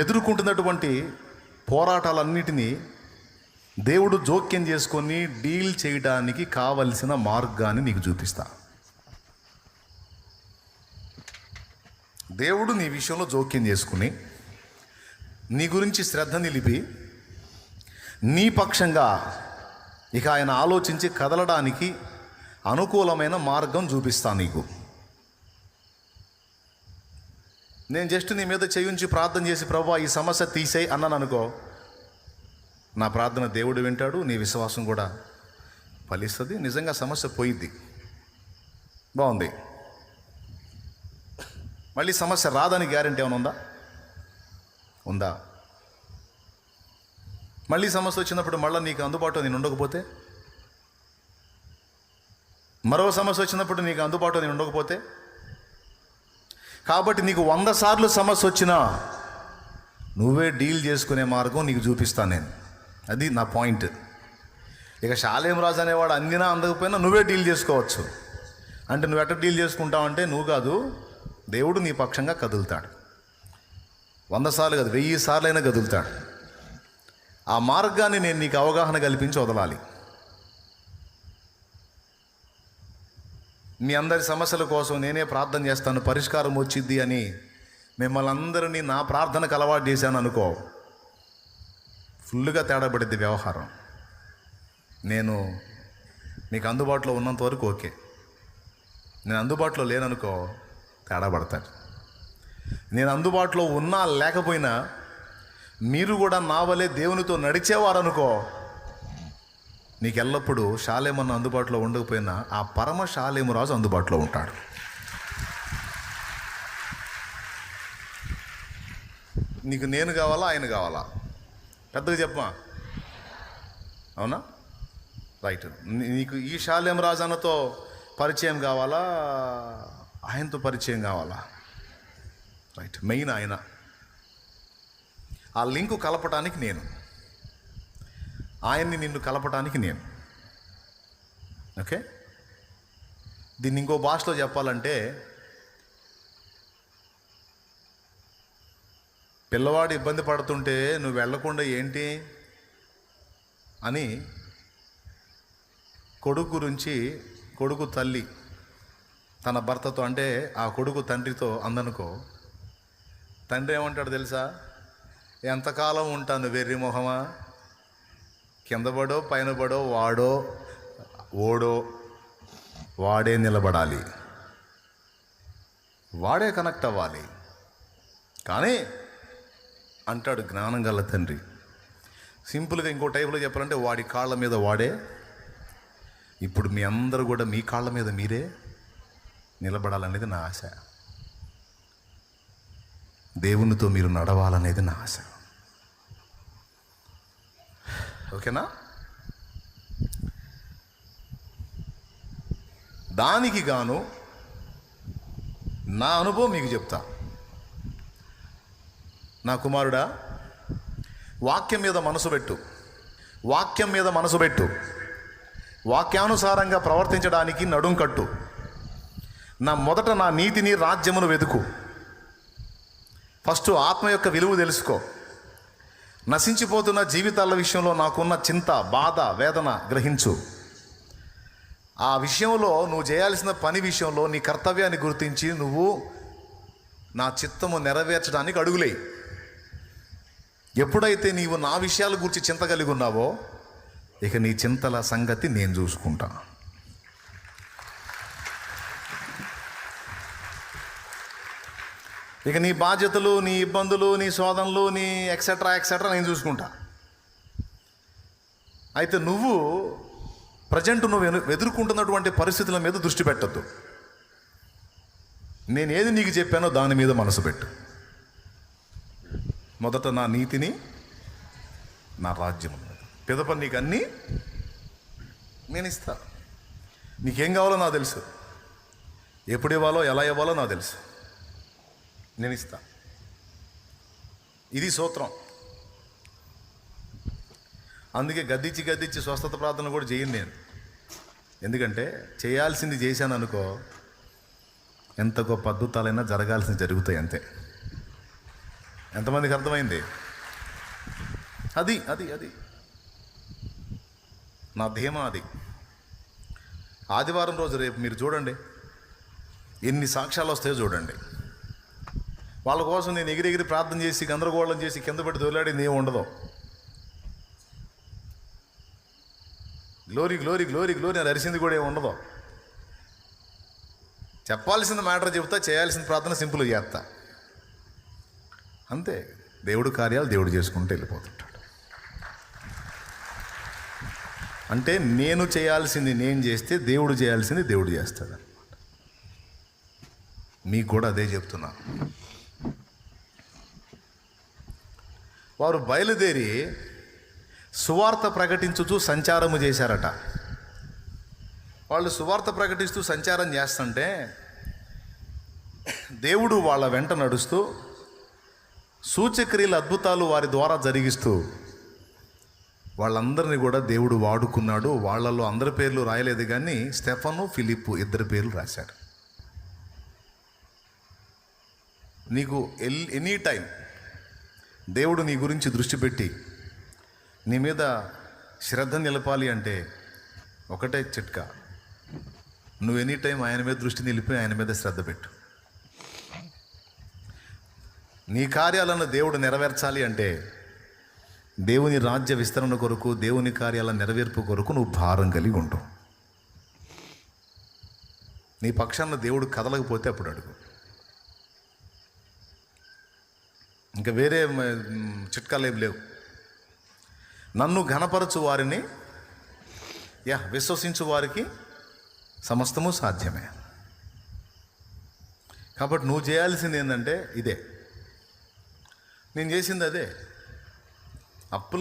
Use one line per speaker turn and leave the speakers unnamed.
ఎదుర్కొంటున్నటువంటి పోరాటాలన్నిటినీ దేవుడు జోక్యం చేసుకొని డీల్ చేయడానికి కావలసిన మార్గాన్ని నీకు చూపిస్తా. దేవుడు నీ విషయంలో జోక్యం చేసుకుని నీ గురించి శ్రద్ధ నిలిపి నీ పక్షంగా ఇక ఆయన ఆలోచించి కదలడానికి అనుకూలమైన మార్గం చూపిస్తా నీకు. నేను జస్ట్ నీ మీద చేయించి ప్రార్థన చేసి ప్రభా ఈ సమస్య తీసేయి అన్నాను అనుకో నా ప్రార్థన దేవుడు వింటాడు నీ విశ్వాసం కూడా ఫలిస్తుంది. నిజంగా సమస్య పోయిద్ది. బాగుంది. మళ్ళీ సమస్య రాదని గ్యారంటీ ఏమైనా ఉందా? ఉందా? మళ్ళీ సమస్య వచ్చినప్పుడు మళ్ళీ నీకు అందుబాటులో నేను ఉండకపోతే? మరో సమస్య వచ్చినప్పుడు నీకు అందుబాటులో నేను ఉండకపోతే? కాబట్టి నీకు వంద సార్లు సమస్య వచ్చినా నువ్వే డీల్ చేసుకునే మార్గం నీకు చూపిస్తాను నేను. అది నా పాయింట్. ఇక శాలేం రాజు అనేవాడు అందినా అందకపోయినా నువ్వే డీల్ చేసుకోవచ్చు. అంటే నువ్వు ఎట్ట డీల్ చేసుకుంటావంటే నువ్వు కాదు దేవుడు నీ పక్షంగా కదులుతాడు. వంద సార్లు కాదు వెయ్యి సార్లైనా కదులుతాడు. ఆ మార్గాన్ని నేను నీకు అవగాహన కల్పించి వదలాలి. మీ అందరి సమస్యల కోసం నేనే ప్రార్థన చేస్తాను పరిష్కారం వచ్చింది అని. మిమ్మల్ని అందరినీ నా ప్రార్థనకు అలవాటు చేశాను అనుకో. ఫుల్గా తేడా వ్యవహారం. నేను మీకు అందుబాటులో ఉన్నంత వరకు ఓకే. నేను అందుబాటులో లేననుకో తేడా పడతాడు నేను అందుబాటులో ఉన్నా లేకపోయినా మీరు కూడా నా వలే దేవునితో నడిచేవారనుకో నీకు ఎల్లప్పుడూ శాలేమన్న అందుబాటులో ఉండకపోయినా ఆ పరమ శాలేము రాజు అందుబాటులో ఉంటాడు. నీకు నేను కావాలా ఆయన కావాలా? పెద్దగా చెప్పమా? అవునా? రైట్. నీకు ఈ శాలేం రాజన్నతో పరిచయం కావాలా? ఆయనతో పరిచయం కావాలా? రైట్. మెయిన్ ఆయన. ఆ లింకు కలపటానికి నేను. ఆయన్ని నిన్ను కలపటానికి నేను. ఓకే? దీన్ని ఇంకో భాషలో చెప్పాలంటే పిల్లవాడు ఇబ్బంది పడుతుంటే నువ్వు వెళ్ళకుండా ఏంటి అని కొడుకు గురించి కొడుకు తల్లి తన భర్తతో అంటే ఆ కొడుకు తండ్రితో అందనుకో. తండ్రి ఏమంటాడు తెలుసా? ఎంతకాలం ఉంటాను వెర్రి మొహమా? కింద పడో పైన పడో వాడో ఓడో వాడే నిలబడాలి. వాడే కనెక్ట్ అవ్వాలి. కానీ అంటాడు జ్ఞానం గల తండ్రి. సింపుల్గా ఇంకో టైపులో చెప్పాలంటే వాడి కాళ్ళ మీద వాడే. ఇప్పుడు మీ అందరూ కూడా మీ కాళ్ళ మీద మీరే నిలబడాలనేది నా ఆశ. దేవునితో మీరు నడవాలనేది నా ఆశ. ఓకేనా? దానికి గాను నా అనుభవం మీకు చెప్తా. నా కుమారుడా వాక్యం మీద మనసు పెట్టు. వాక్యం మీద మనసు పెట్టు. వాక్యానుసారంగా ప్రవర్తించడానికి నడుం కట్టు. నా మొదట నా నీతిని రాజ్యమును వెతుకు. ఫస్ట్ ఆత్మ యొక్క విలువ తెలుసుకో. నశించిపోతున్న జీవితాల విషయంలో నాకున్న చింత బాధ వేదన గ్రహించు. ఆ విషయంలో నువ్వు చేయాల్సిన పని విషయంలో నీ కర్తవ్యాన్ని గుర్తించి నువ్వు నా చిత్తము నెరవేర్చడానికి అడుగులేయి. ఎప్పుడైతే నీవు నా విషయాల గురించి చింత కలిగి ఉన్నావో ఇక నీ చింతల సంగతి నేను చూసుకుంటాను ఇక నీ బాధ్యతలు నీ ఇబ్బందులు నీ శోధనలు నీ ఎక్సెట్రా ఎక్సెట్రా నేను చూసుకుంటా. అయితే నువ్వు ప్రజెంట్ నువ్వు ఎదుర్కొంటున్నటువంటి పరిస్థితుల మీద దృష్టి పెట్టద్దు. నేను ఏది నీకు చెప్పానో దాని మీద మనసు పెట్టు. మొదట నా నీతిని నా రాజ్యం పిదప నీకు అన్నీ నేను ఇస్తా. నీకేం కావాలో నాకు తెలుసు. ఎప్పుడు ఇవ్వాలో ఎలా ఇవ్వాలో నాకు తెలుసు. నేను ఇస్తా ఇది సూత్రం. అందుకే గద్దించి గద్దించి స్వస్థత ప్రార్థన కూడా చేయను నేను. ఎందుకంటే చేయాల్సింది చేశాను అనుకో ఎంత గొప్ప అద్భుతాలైనా జరగాల్సింది జరుగుతాయి అంతే. ఎంతమందికి అర్థమైంది? అది అది అది. నా ధీమా అది. ఆదివారం రోజు రేపు మీరు చూడండి. ఎన్ని సాక్ష్యాలు వస్తాయో చూడండి. వాళ్ళ కోసం నేను ఎగిరి ఎగిరి ప్రార్థన చేసి గందరగోళం చేసి కింద పెట్టి దొరిలాడింది ఏమి ఉండదు. గ్లోరీ గ్లోరీ గ్లోరీ గ్లోరీ అని అరిసింది కూడా ఏమి ఉండదు. చెప్పాల్సిన మ్యాటర్ చెబుతా చేయాల్సిన ప్రార్థన సింపుల్ చేస్తా. అంతే. దేవుడు కార్యాలు దేవుడు చేసుకుంటూ వెళ్ళిపోతుంటాడు. అంటే నేను చేయాల్సింది నేను చేస్తే దేవుడు చేయాల్సింది దేవుడు చేస్తాడు మీకు కూడా అదే చెప్తున్నాను వారు బయలుదేరి సువార్త ప్రకటించుతూ సంచారము చేశారట. వాళ్ళు సువార్త ప్రకటిస్తూ సంచారం చేస్తుంటే దేవుడు వాళ్ళ వెంట నడుస్తూ సూచక్రియల అద్భుతాలు వారి ద్వారా జరిగిస్తూ వాళ్ళందరినీ కూడా దేవుడు వాడుకున్నాడు. వాళ్ళలో అందరి పేర్లు రాయలేదు కానీ స్టెఫను ఫిలిప్పు ఇద్దరి పేర్లు రాశాడు నీకు ఎల్ ఎనీ టైం దేవుడు నీ గురించి దృష్టి పెట్టి నీ మీద శ్రద్ధ నిలపాలి అంటే ఒకటే చిట్కా. నువ్వు ఎనీ టైం ఆయన మీద దృష్టి నిలిపి ఆయన మీద శ్రద్ధ పెట్టు. నీ కార్యాలను దేవుడు నెరవేర్చాలి అంటే దేవుని రాజ్య విస్తరణ కొరకు దేవుని కార్యాల నెరవేర్పు కొరకు నువ్వు భారం కలిగి ఉంటావు నీ పక్షాన దేవుడు కదలకపోతే అప్పుడు అడుగు. ఇంకా వేరే చిట్కాలు ఏం లేవు. నన్ను ఘనపరచు వారిని యా విశ్వసించు వారికి సమస్తము సాధ్యమే. కాబట్టి నువ్వు చేయాల్సింది ఏంటంటే ఇదే. నేను చేసింది అదే. అప్పుల